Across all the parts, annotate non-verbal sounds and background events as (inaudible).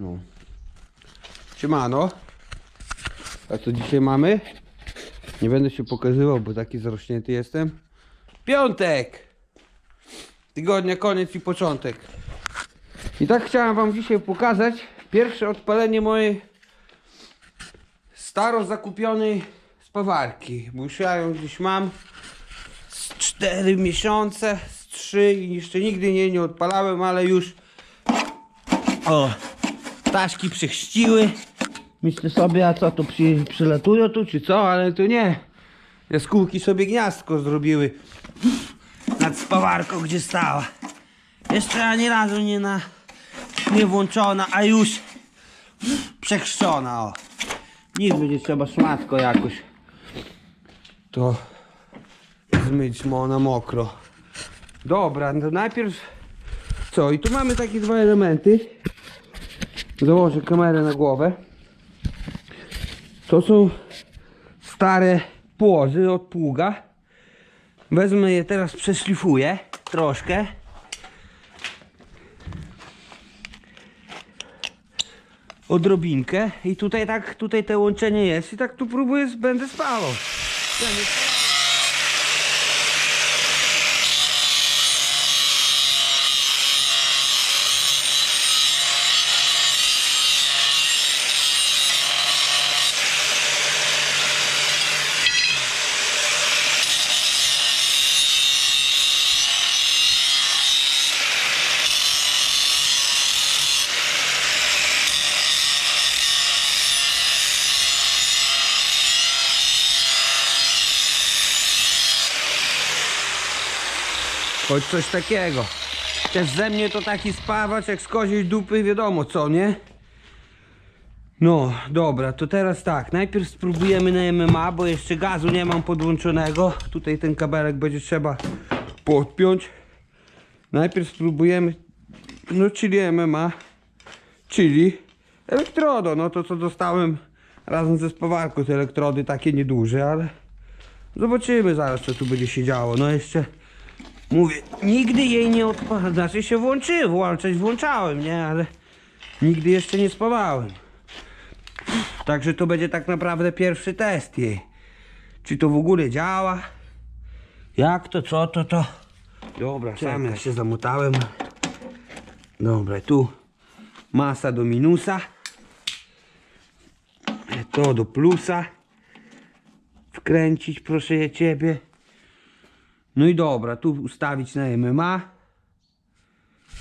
No. Siemano. A co dzisiaj mamy? Nie będę się pokazywał, bo taki zarośnięty jestem. Piątek! Tygodnia koniec i początek. I tak chciałem wam dzisiaj pokazać pierwsze odpalenie mojej staro zakupionej spawarki. Bo już ja ją gdzieś mam z 4 miesiące, z 3 i jeszcze nigdy jej nie odpalałem, ale już o, ptaszki przechściły. Myślę sobie, a co to przy, przylatują tu czy co, ale to nie. Jaskółki sobie gniazdko zrobiły nad spawarką, gdzie stała. Jeszcze ani razu nie na nie włączona, a już przechrzczona, o. Niech będzie trzeba szmatko jakoś. To zmyć mo na mokro. Dobra, no najpierw co? I tu mamy takie dwa elementy. Założę kamerę na głowę. To są stare płozy od pługa. Wezmę je teraz, przeszlifuję troszkę. Odrobinkę i tutaj tak, tutaj te łączenie jest i tak tu próbuję, będę spalał. Choć coś takiego. Też ze mnie to taki spawacz jak z koziej dupy wiadomo co, nie? No, dobra, to teraz tak, najpierw spróbujemy na MMA, bo jeszcze gazu nie mam podłączonego. Tutaj ten kabelek będzie trzeba podpiąć. Najpierw spróbujemy, no czyli MMA, czyli elektrodo, no to co dostałem razem ze spawarką, te elektrody takie nieduże, ale zobaczymy zaraz co tu będzie się działo. No jeszcze Mówię, nigdy jej nie odpalałem, znaczy się włączyłem, włączać włączałem, nie, ale nigdy jeszcze nie spawałem. Także to będzie tak naprawdę pierwszy test jej. Czy to w ogóle działa? Jak to, co to, to? Dobra, sam ja się zamotałem. Dobra, tu masa do minusa. To do plusa. Wkręcić proszę je ciebie. No i dobra, tu ustawić na MMA.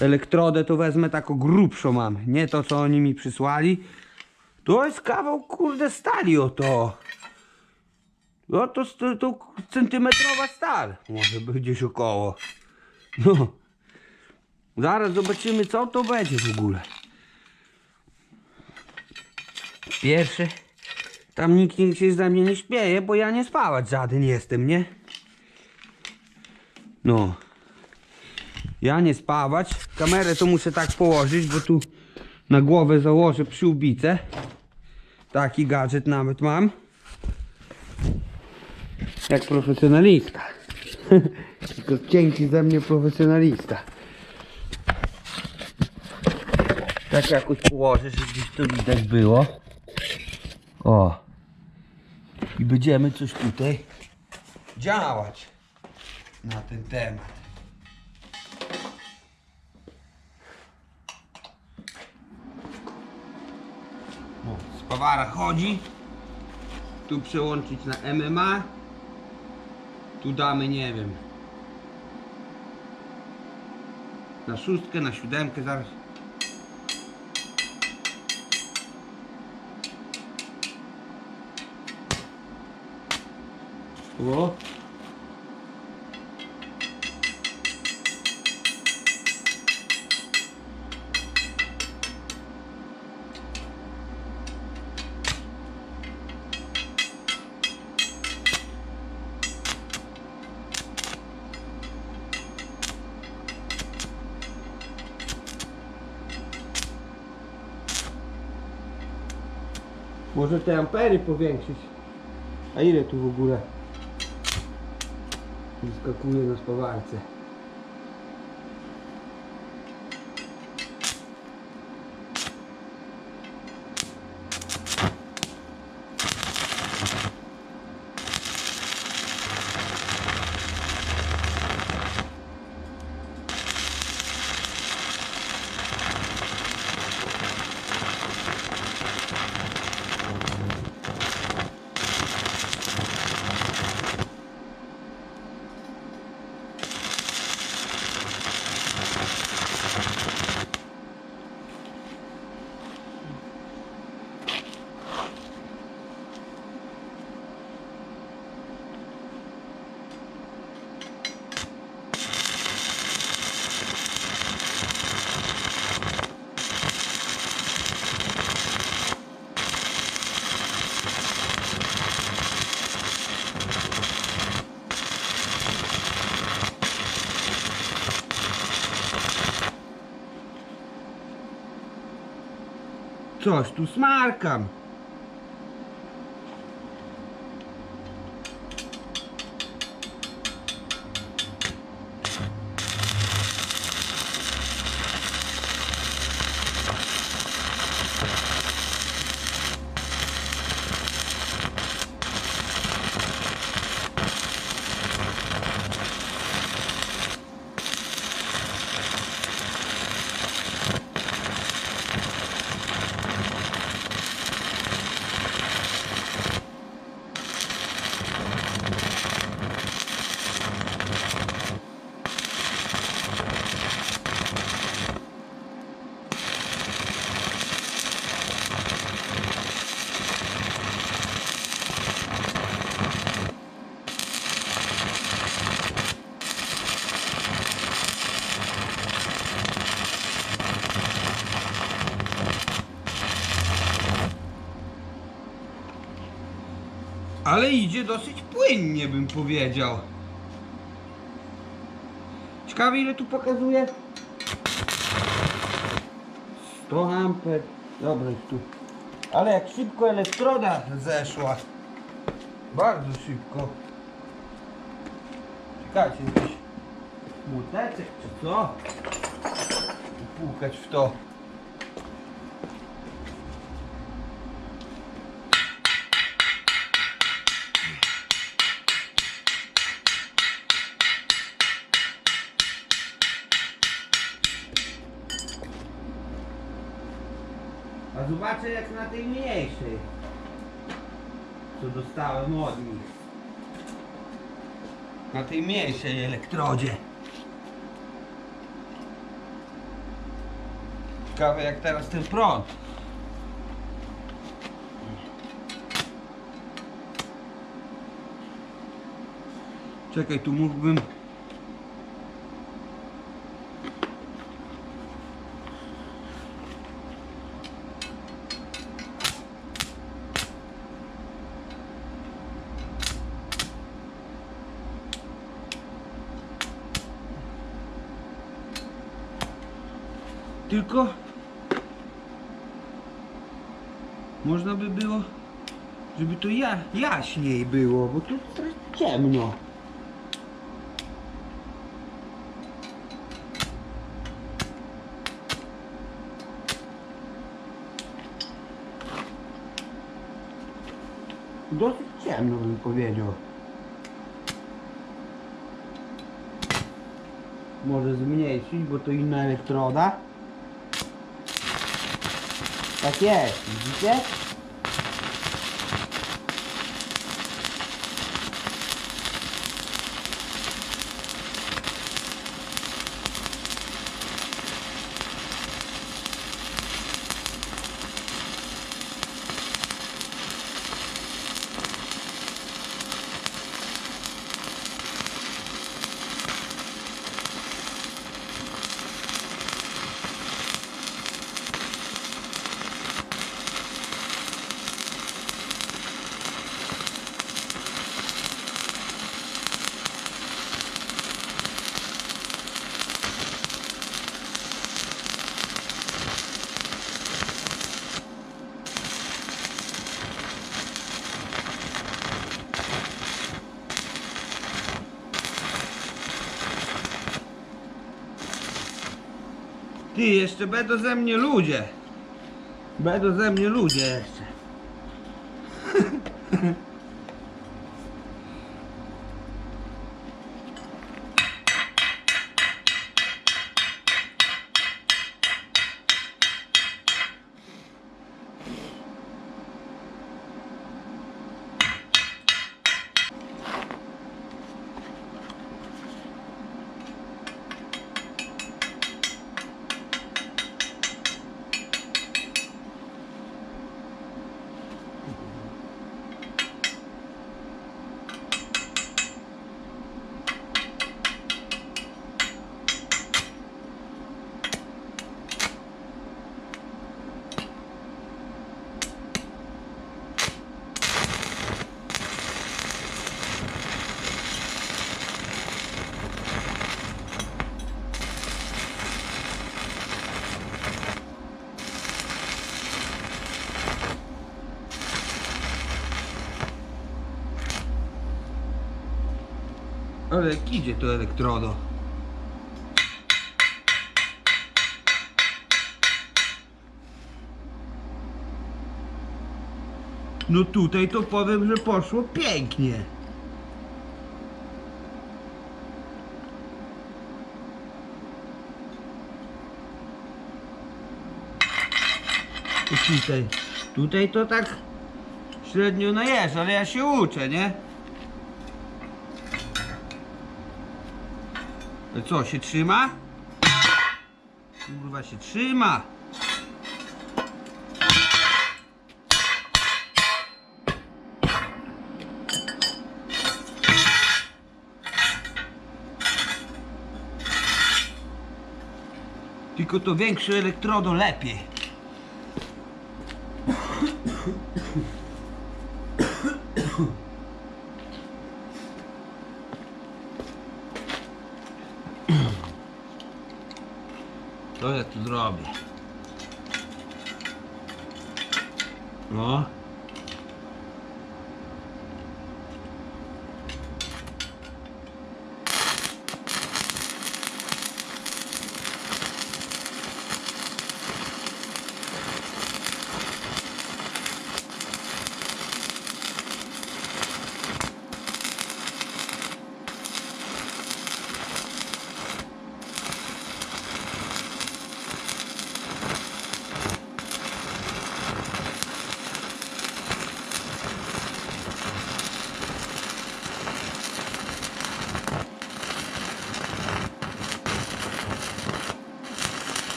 Elektrodę to wezmę taką grubszą mam, nie to co oni mi przysłali. To jest kawał kurde stali oto. No to, to, to centymetrowa stal. Może gdzieś około. No. Zaraz zobaczymy co to będzie w ogóle. Pierwszy. Tam nikt, nikt się ze mnie nie śmieje, bo ja nie spałać żaden jestem, nie? No. Ja nie spawać. Kamerę to muszę tak położyć, bo tu na głowę założę przyłbicę. Taki gadżet nawet mam. Jak profesjonalista. (laughs) Tylko cienki ze mnie profesjonalista. Tak jakoś położę, żeby gdzieś to widać było. O. I będziemy coś tutaj działać na ten temat. O, spawara chodzi. Tu przełączyć na MMA. Tu damy, nie wiem. Na szóstkę, na siódemkę zaraz. O. Może te ampery powiększyć. A ile tu w ogóle wyskakuje na spawarce? Coś tu smarkam. Idzie dosyć płynnie, bym powiedział. Ciekawe ile tu pokazuje? 100 amper. Dobra, tu. Ale jak szybko elektroda zeszła. Bardzo szybko. Czekajcie, jakiś muteczek czy co? Pukać w to. Zobaczę jak na tej mniejszej. Co dostałem od nich. Na tej mniejszej elektrodzie. Ciekawe jak teraz ten prąd. Czekaj, tu mógłbym Tylko można by było, żeby to ja, jaśniej było, bo tu ciemno. Dosyć ciemno bym powiedział. Może zmniejszyć, bo to inna elektroda. Tak jest, widzicie? Ty, jeszcze będą ze mnie ludzie. Będą ze mnie ludzie jeszcze. Ale idzie to elektrodo. No tutaj to powiem, że poszło pięknie. Tutaj, tutaj to tak średnio jest, ale ja się uczę, nie? To co, się trzyma? Kurwa się trzyma. Tylko to większe elektrodo lepiej. To ja tu zrobię. No.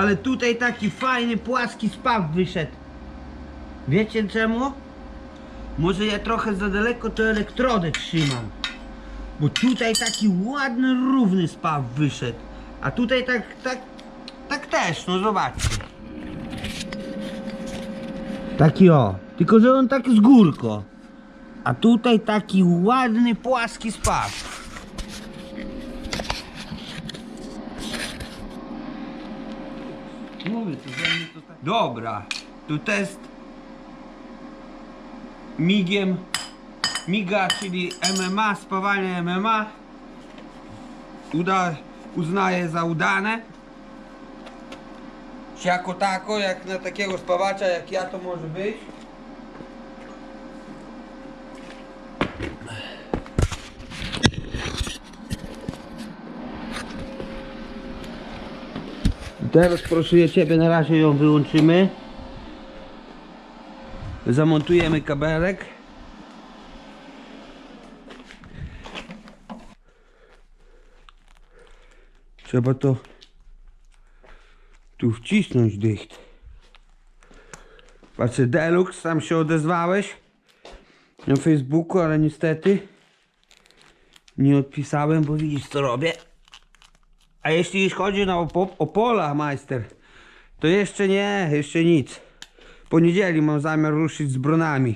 Ale tutaj taki fajny, płaski spaw wyszedł. Wiecie czemu? Może ja trochę za daleko to elektrodę trzymam. Bo tutaj taki ładny, równy spaw wyszedł. A tutaj tak, tak, tak też, no zobaczcie. Taki o, tylko że on tak z górko. A tutaj taki ładny, płaski spaw. Mówię, to ze mnie to tak... Dobra, tu test migiem, miga, czyli MMA, spawanie MMA. Uda, uznaję za udane. Siako tako, jak na takiego spawacza jak ja to może być. Teraz proszę Ciebie, na razie ją wyłączymy. Zamontujemy kabelek. Trzeba to tu wcisnąć dycht. Patrzę, Deluxe, sam się odezwałeś na Facebooku, ale niestety nie odpisałem, bo widzisz co robię. A jeśli chodzi na Opo- Opola, majster, to jeszcze nie, jeszcze nic. Po niedzieli mam zamiar ruszyć z bronami.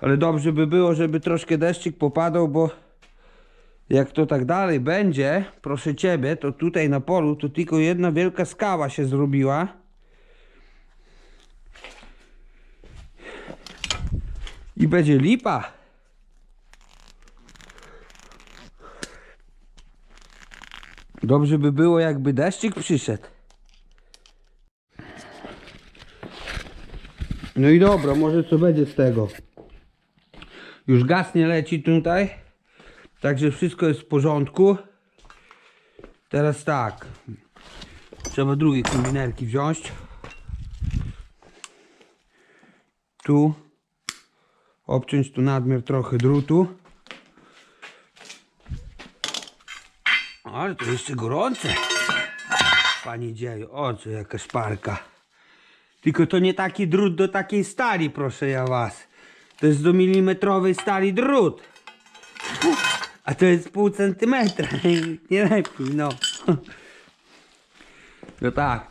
Ale dobrze by było, żeby troszkę deszczyk popadał, bo jak to tak dalej będzie, proszę Ciebie, to tutaj na polu to tylko jedna wielka skała się zrobiła. I będzie lipa. Dobrze by było, jakby deszczyk przyszedł. No i dobra, może co będzie z tego. Już gaz nie leci tutaj. Także wszystko jest w porządku. Teraz tak. Trzeba drugie kombinerki wziąć. Tu. Obciąć tu nadmiar trochę drutu. Ale to jeszcze gorące. Panie dzieju, o co jaka szparka. Tylko to nie taki drut do takiej stali, proszę ja was. To jest do milimetrowej stali drut. A to jest pół centymetra. (laughs) Nie lepiej, no. No tak.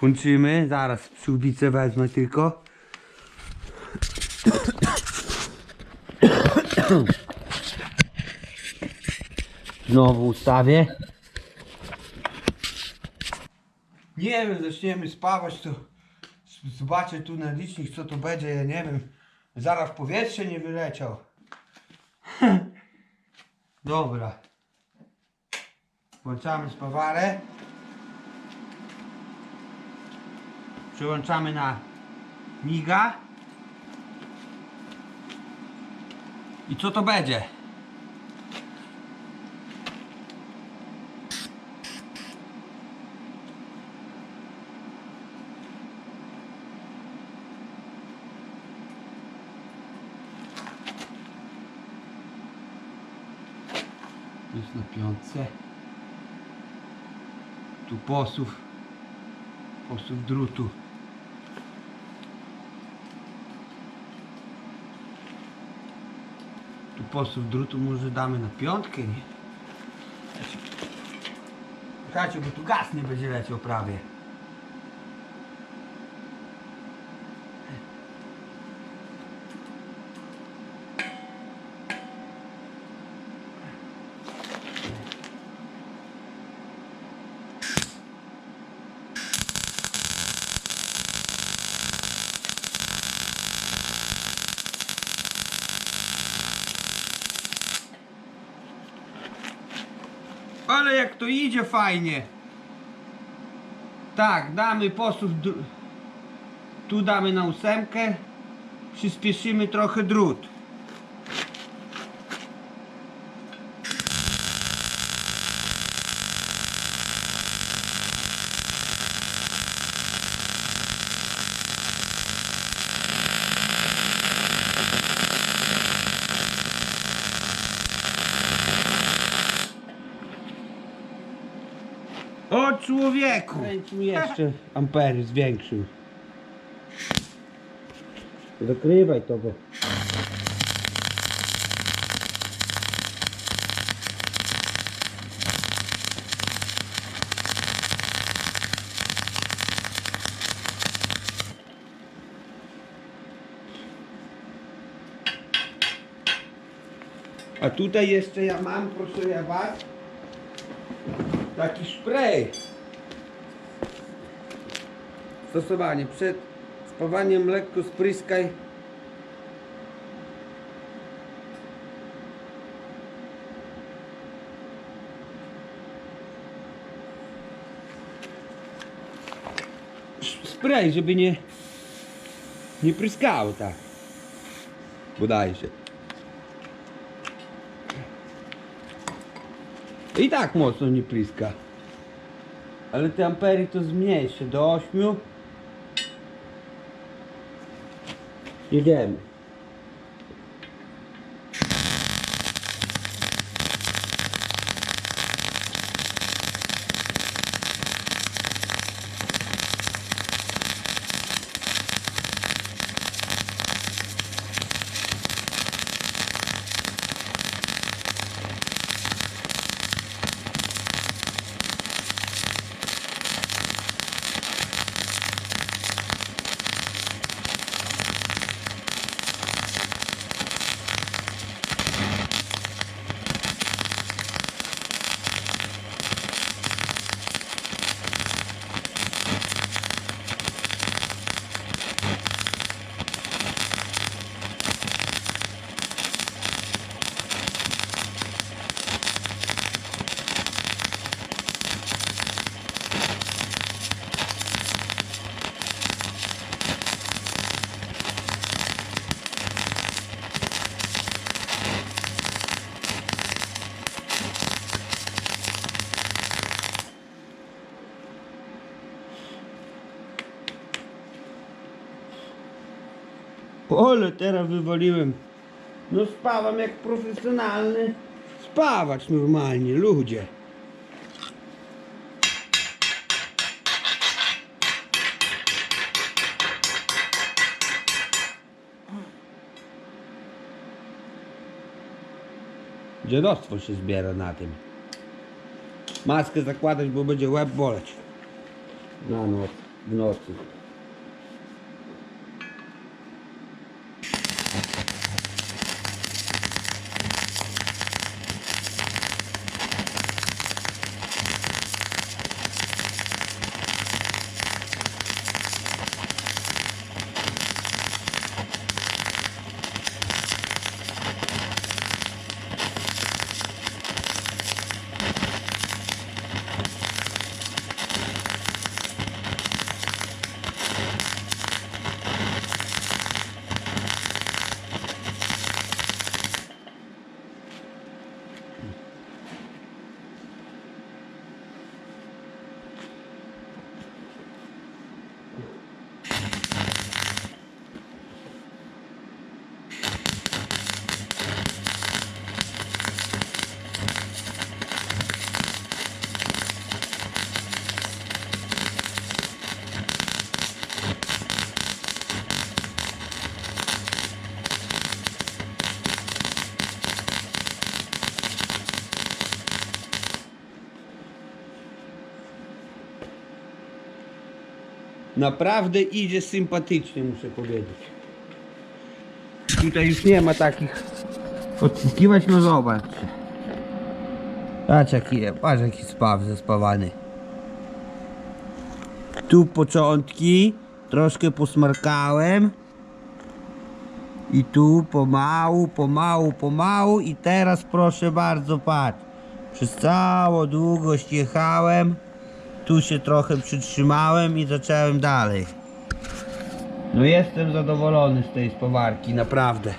Włączymy. Zaraz śrubicę wezmę tylko. Znowu ustawię. Nie wiem, zaczniemy spawać, to zobaczę tu na licznik, co to będzie, ja nie wiem. Zaraz powietrze nie wyleciał. (laughs) Dobra. Włączamy spawarę. Przełączamy na miga. I co to będzie? Jest na piątce. Tu posuw. Posuw drutu. Tu posuw drutu może damy na piątkę, nie? Słuchajcie, bo tu gaz nie będzie leciał prawie. Ale jak to idzie fajnie. Tak, damy posuw. Tu damy na ósemkę. Przyspieszymy trochę drut. O Tu jeszcze ampery zwiększył. Zakrywaj to. A tutaj jeszcze ja mam, proszę ja was, taki spray. Stosowanie. Przed spawaniem lekko spryskaj. Spray, żeby nie nie pryskało tak. Się. I tak mocno nie pryska. Ale te ampery to zmniejszę do 8. You did. Ole, teraz wywaliłem. No spawam jak profesjonalny. Spawać normalnie, ludzie. Dziadostwo się zbiera na tym. Maskę zakładać, bo będzie łeb boleć. Na noc, w nocy. Naprawdę idzie sympatycznie, muszę powiedzieć. Tutaj już nie ma takich odpukiwać, no zobaczcie. Patrz jaki, patrz jaki spaw zespawany. Tu początki, troszkę posmarkałem. I tu pomału, pomału, pomału i teraz proszę bardzo patrz. Przez całą długość jechałem. Tu się trochę przytrzymałem i zacząłem dalej. No jestem zadowolony z tej spawarki, naprawdę.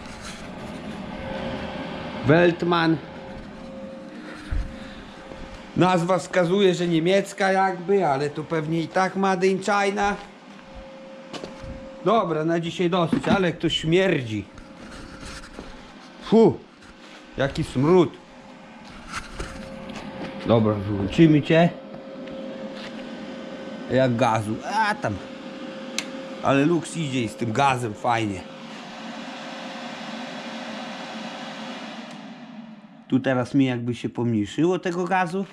Weltman. Nazwa wskazuje, że niemiecka jakby, ale to pewnie i tak Made in China. Dobra, na dzisiaj dosyć, ale to śmierdzi. Fu, jaki smród. Dobra, wyłączymy cię. Jak gazu. A tam. Ale luks idzie z tym gazem fajnie. Tu teraz mi jakby się pomniejszyło tego gazu.